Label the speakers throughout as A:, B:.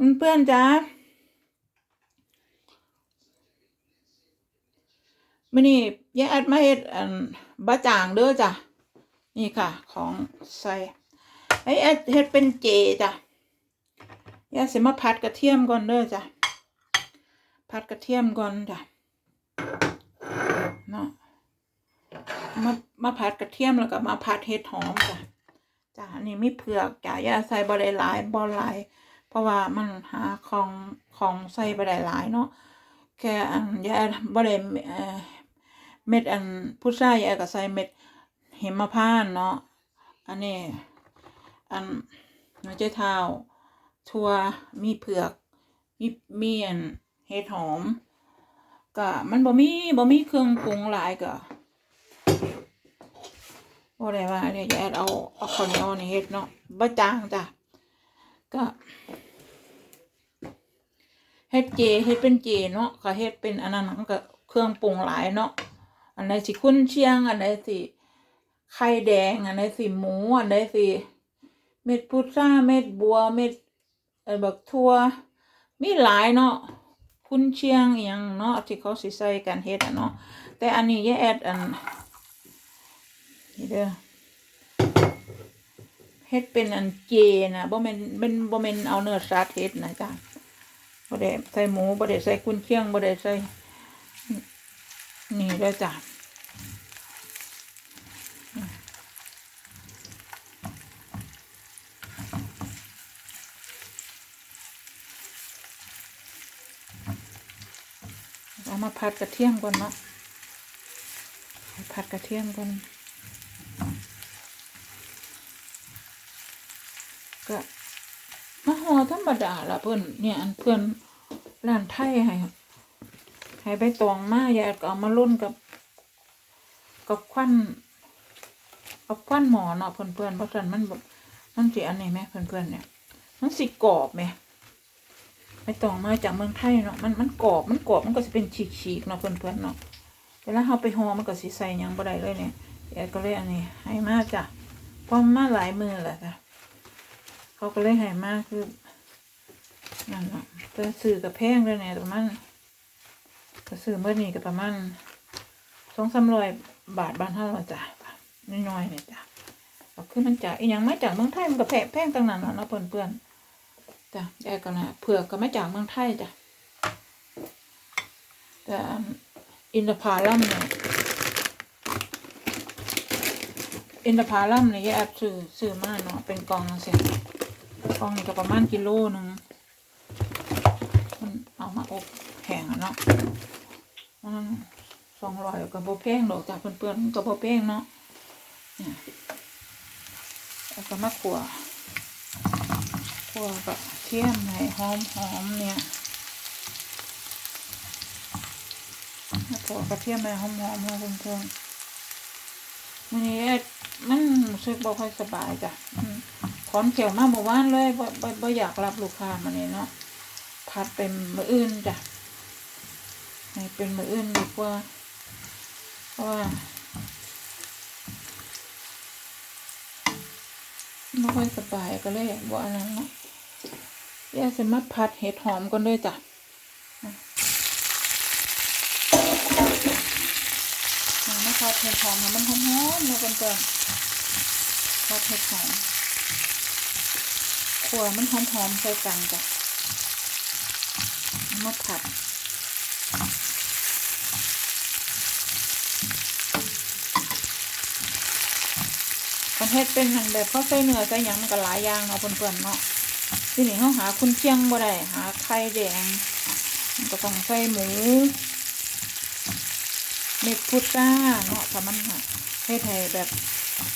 A: เพื่อนจ้ามื่อนี้ยายแอดมาเฮ็ดอันบะจ่างเด้อจ้ะนี่ค่ะ ของใส่ไอ้แอดเฮ็ดเป็นเจจ้ะยายสิมาผัดกระเทียมก่อนเด้อจ้ะผัดกระเทียมก่อนจ้ะเนาะมามาผัดกระเทียมแล้วก็มาผัดเห็ดหอมจ้ะจ้ะนนี้มีเผือกจ้ะย่าใส่บ่ไหลายบ่หลาย เพราะว่ามันหาของของใส่บ่ได้หลายเนาะแค่อันย่าบ่ได้เม็ดอันผู้ชายย่าก็ใส่เม็ดหิมพานเนาะอันนี้อันหัวใจเท้าถั่วมีเผือกมีมีอันเห็ดหอมก็มันบ่มีบ่มีเครื่องปรุงหลายก็บ่ได้ว่าเนี่ยย่าแอดเอาเอาข้าวเหนียวนี่เฮ็ดเนาะบ่จางจ้ะ ก็เฮ็ดเจเฮ็ดเป็นเจเนาะก็เฮ็ดเป็นอันนั้นมันก็เครื่องปรุงหลายเนาะอันไหนสิคุ้นเชียง อันไหนสิไข่แดง อันไหนสิหมู อันไหนสิเม็ดพุทราเม็ดบัวเม็ดเออบักทั่วมีหลายเนาะคุณเชียงอย่างเนาะที่เขาสิใส่กันเฮ็ดอะเนาะแต่อันนี้ยายแอดอันนี่เด้อ เฮ็ดเป็นอันเจนะบ่แม่นเป็นบ่แม่นเอาเนื้อสัตว์เฮ็ดนะจ้ะบ่ได้ใส่หมูบ่ได้ใส่คุณเชียงบ่ได้ใส่นี่เด้อจ้ะเอามาผัดกระเทียมก่อนเนาะผัดกระเทียมก่อน ก็มาห่อธรรมดาละเพิ่อนเนี่ยอันเพิ่อนร้านไทยให้ให้ใบตองมายากเอามาลุ่นกับกับควันกับควันหมอเนาะเพื่อนเพื่อนเพราะฉะนั้นมันแบบมันสิอันนี้ไหมเพื่อนเพื่อนเนี่ยมันสิกรอบไหมไม่ต้องมาจากเมืองไทยเนาะมันมันกรอบมันกรอบมันก็จะเป็นฉีกๆเนาะเพื่อนเพื่อนเนาะเวลาเราไปหอมันก็สิใส่หยังบ่ได้เลยเนี่ยแกก็เลยอันนี้ให้มาจ้ะพรามมาหลายมือแหละจ้ะ เขาก็เลยให้มากคือนั่นเนาะแต่สื่อกับแพงเลยเนี่ยประมาณก็ซื้อเมื่อนี้ก็ประมาณสองสามร้อยบาทบ้านเท่าเราจ้ะน้อยๆเนี่ยจ้ะก็คือมันจากอีหยังไมาจากเมืองไทยมันก็แพงแพงตั้งนั้นแล้วเนาะเพื่อนๆจ้ะแยกกันนะเผือกก็มาจากเมืองไทยจ้ะแต่อินทผลัมเนี่ยอินทผลัมเนี่ยแยกซื้อซื้อมาเนาะเป็นกองเสียง กองนี่ก็ประมาณกิโลนึงมันเอามาอบแห้งอะเนาะมันสองร้อยกับโบแพงดอกจากเพื่อนๆกับโบแพงเนาะเนี่ยแล้วก็มาขัวขัวกับเทียมให้หอมหอมๆเนี่ยมาขัวกระเทียมให้หอมหอมๆนะเพื่อนๆวันนี้มันรู้สึกบ่ค่อยสบายจ้ะอื มถอนเขี่ยวมาเมื่อวานเลยบ่บ่บ่อยากรับลูกค้ามาเนี่ยเนาะพัดเป็นมืออื่นจ้ะให้เป็นมืออื่นดีกว่าเพราะว่าไม่ค่อยสบายก็เลยว่าอันนั้นเนาะย่สมาผัดเห็ดหอมกันด้วยจ้ะมาผัดเห็ดหอมมันหอมๆนะเพื่อนๆผัดเห็ดหอม ขัวมันหอมๆใส่กันจ้ะมาผัดประเภทเป็นหันแบบเขาใส่เนื้อใส่หยังมันก็หลายอย่างเนาะเพื่อนๆเนาะที่นี่เขาหาคุณเชียงบ่ได้หาไข่แดงมันก็ต้องใส่หมูเม็ดพุทราเนาะถ้ามันเฮ็ดให้แบบ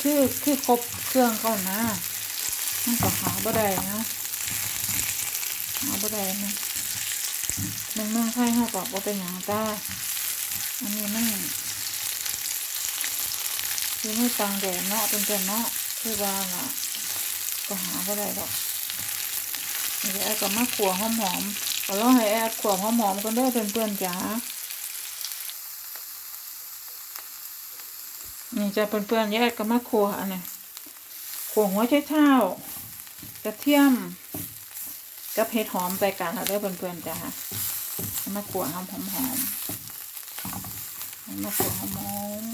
A: คือคือครบเครื่องเขานะ มันก็หาบ่ได้นะหาบ่ได้นะมันเมืองไทยเขาก็บ่เป็นหยังจ้าอันนี้มันคือไม่ตังแดดเนาะเป็นเนาะคือว่าล่ะก็หาก็ได้ดอกเดี๋ยวแอดก็มาขัวหอมหอมก็รอให้แอดขัวหอมหอมกันเด้อเพื่อนๆจ๋านี่จะเพื่อนๆแยกก็มาขัวอันนี้ขัวหัวไชเท้า กระเทียมกับเห็ดหอมใส่กันแล้วเด้อเพื่อนๆจ้ะเอามาขวหอมหอมหอมเอามาขวหอมหอม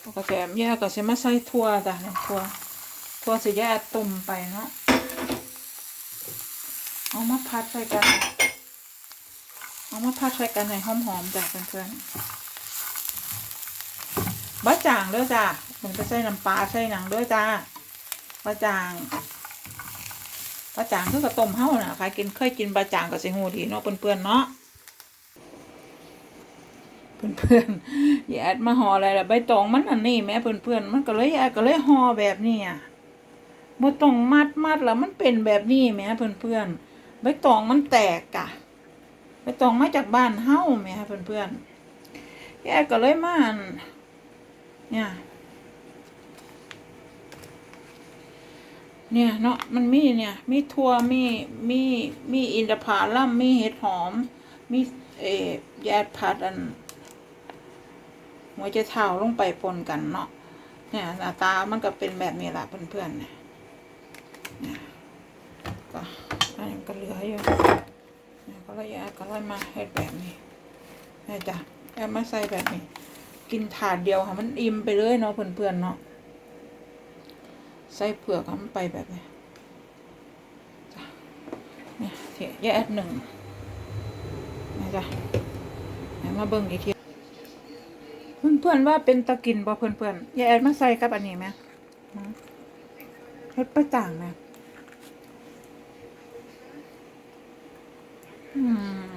A: แล้วก็แถมแยกก็จะมาใส่ถั่วจ้ะเนี่ยถั่วถั่วสิแยกต้มไปเนาะเอามาพัดใส่กัน เอามาพัดใส่กันให้หอมๆจ้ะเพื่อนๆ บะจ่างด้อจ้ะมันก็ใส่น้ำปลาใส่หนังด้อจ้าบะจ่างบะจ่างคือกระต้มเฮ้าน่ะใครกินเคยกินบะจ่างกับสิหูดีเนาะเพื่อนๆเนาะเพื่อนๆอย่าแอดมาห่ออะไรล่ะใบตองมันอันนี้แม่เพื่อนๆมันก็เลยแอดก็เลยห่อแบบนี้อะบตองมัดมัดแล้วมันเป็นแบบนี้แม่เพื่อนๆใบตองมันแตกกะไปตองมาจากบ้านเฮ้าแหม่เพื่อนๆแยกก็เลยมาอัน เนี่ย เนี่ยเนาะมันมีเนี่ย มีทั่วมีมีมีอินทผลัมมีเห็ดหอม มีเอ่อแยดผัดอันหัวใจเท้าลงไปปนกันเนาะเนี่ยหน้าตามันก็เป็นแบบนี้แหละเพื่อนๆเนี่ยเนี่ยก็อันนี้ก็เหลืออยู่ก็เลยแอดก็เลยมาเฮ็ดแบบนี้นี่จ้ะแอดมาใส่แบบนี้ กินถาดเดียวค่ะมันอิ่มไปเลยเนาะเพื่อนๆเนาะใส่เผือกมันไปแบบนี้เนี่ยเทแยกหนึ่งนี่จ้ะมาเบิ่งอีกทีเพื่อนๆว่าเป็นตะกินบ่เพื่อนๆแยกมาใส่กับอันนี้ไหมเฮ็ดประจ่างไหมอืม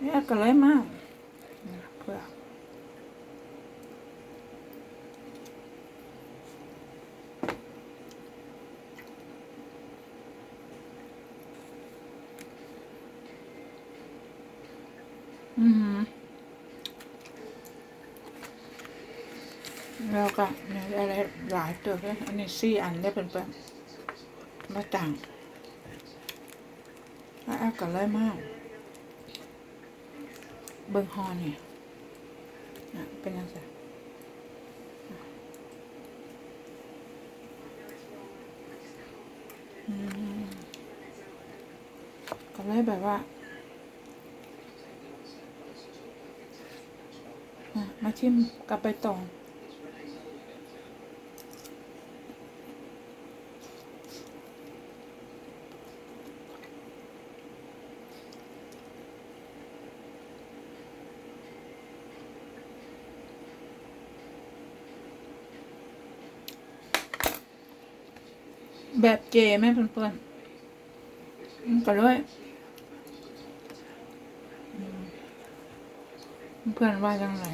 A: เนี่ยก็เลยมากเพื่ออืม แล้วก็เนี่ยอะไรหลายตัวเลยอันนี้สี่อันได้เป็นแบบมาต่างแล้วแอปก็เลยมาก เบิงฮอนี่นะเป็นยังไงก็เลยแบบว่าอะ มาชิมกับใบตอง แบบเจไหมเพื่อนๆก็เลยอืมเพื่อนว่าจังไร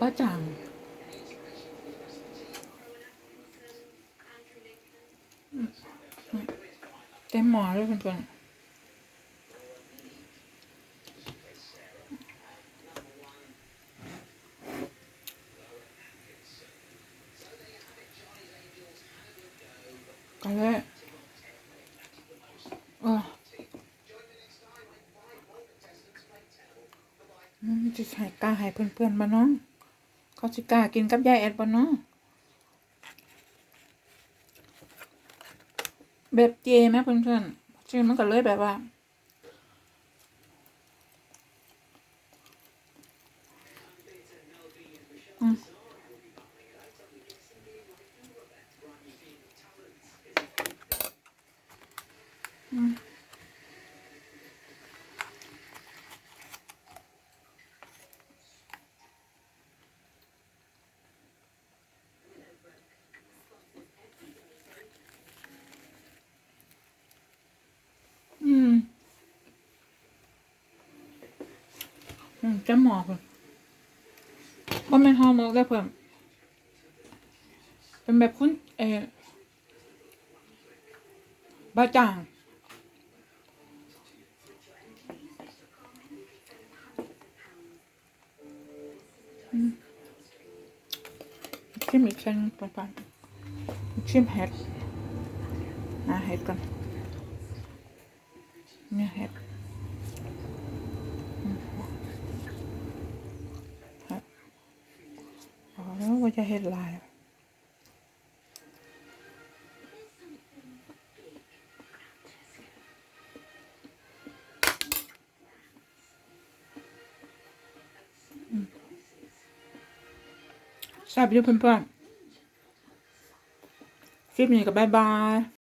A: ป้าจัง เต็มหมอเลยเพื่อนๆก็เลยเอออืมจะใส่กล้าให้เพื่อนๆมาเนาะ เขาจะกากินกับยายแอดบ่เนาะแบบเจไหมเพื่อนๆชื่อมันก็เลยแบบว่า อืมอืมอืม อืมจะหมอกเลยว่าเป็นฮอร์โมนได้เพิ่มเป็นแบบคุณเออบาจ่างชิมอีกชั้นงปันๆชิมเห็ดอะเห็ดก่อนเนี่ยเห็ดอืมครับ ว่า จะเฮ็ดลายอืมแซ่บอยู่เพื่อนๆคลิปนี้ก็บายบาย